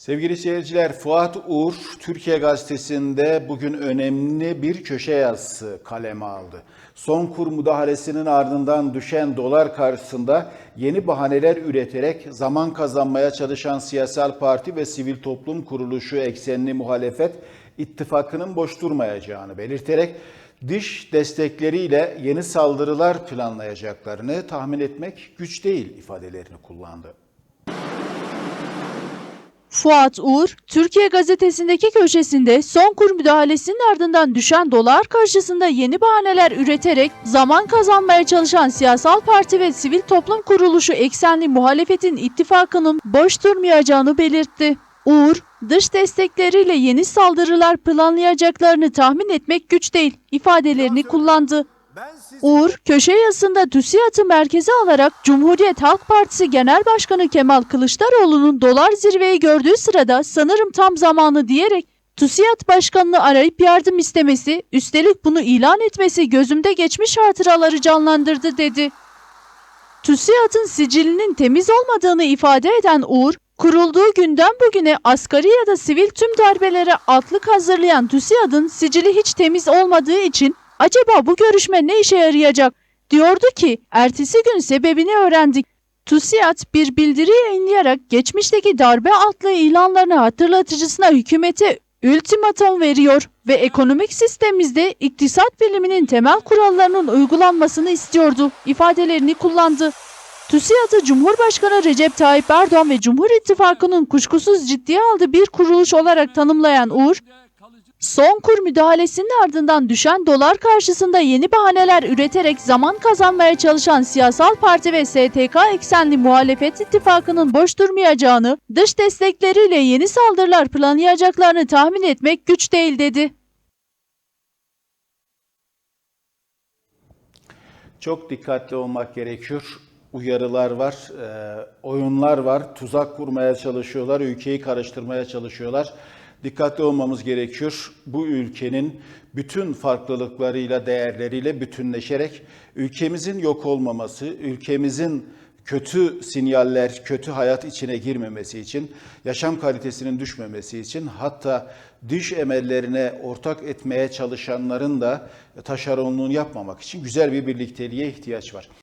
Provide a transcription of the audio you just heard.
Sevgili seyirciler, Fuat Uğur Türkiye Gazetesi'nde bugün önemli bir köşe yazısı kaleme aldı. Son kur müdahalesinin ardından düşen dolar karşısında yeni bahaneler üreterek zaman kazanmaya çalışan siyasal parti ve sivil toplum kuruluşu eksenli muhalefet ittifakının boş durmayacağını belirterek dış destekleriyle yeni saldırılar planlayacaklarını tahmin etmek güç değil ifadelerini kullandı. Fuat Uğur, Türkiye Gazetesi'ndeki köşesinde son kur müdahalesinin ardından düşen dolar karşısında yeni bahaneler üreterek zaman kazanmaya çalışan siyasal parti ve sivil toplum kuruluşu eksenli muhalefetin ittifakının boş durmayacağını belirtti. Uğur, dış destekleriyle yeni saldırılar planlayacaklarını tahmin etmek güç değil ifadelerini kullandı. Uğur, köşe yazısında TÜSİAD'ı merkeze alarak Cumhuriyet Halk Partisi Genel Başkanı Kemal Kılıçdaroğlu'nun dolar zirveyi gördüğü sırada sanırım tam zamanı diyerek TÜSİAD Başkanı'nı arayıp yardım istemesi, üstelik bunu ilan etmesi gözümde geçmiş hatıraları canlandırdı dedi. TÜSİAD'ın sicilinin temiz olmadığını ifade eden Uğur, kurulduğu günden bugüne asgari ya da sivil tüm darbelere atlık hazırlayan TÜSİAD'ın sicili hiç temiz olmadığı için acaba bu görüşme ne işe yarayacak diyordu ki ertesi gün sebebini öğrendik. TÜSİAD bir bildiri yayınlayarak geçmişteki darbe atlı ilanlarını hatırlatıcısına hükümete ultimatom veriyor ve ekonomik sistemimizde iktisat biliminin temel kurallarının uygulanmasını istiyordu ifadelerini kullandı. TÜSİAD'ı Cumhurbaşkanı Recep Tayyip Erdoğan ve Cumhur İttifakı'nın kuşkusuz ciddiye aldığı bir kuruluş olarak tanımlayan Uğur, Son kur müdahalesinin ardından düşen dolar karşısında yeni bahaneler üreterek zaman kazanmaya çalışan siyasal parti ve STK eksenli muhalefet ittifakının boş durmayacağını, dış destekleriyle yeni saldırılar planlayacaklarını tahmin etmek güç değil dedi. Çok dikkatli olmak gerekiyor. Uyarılar var, e, oyunlar var, tuzak kurmaya çalışıyorlar, ülkeyi karıştırmaya çalışıyorlar. Dikkatli olmamız gerekiyor. Bu ülkenin bütün farklılıklarıyla, değerleriyle bütünleşerek ülkemizin yok olmaması, ülkemizin kötü sinyaller, kötü hayat içine girmemesi için, yaşam kalitesinin düşmemesi için hatta dış emellerine ortak etmeye çalışanların da taşeronluğunu yapmamak için güzel bir birlikteliğe ihtiyaç var.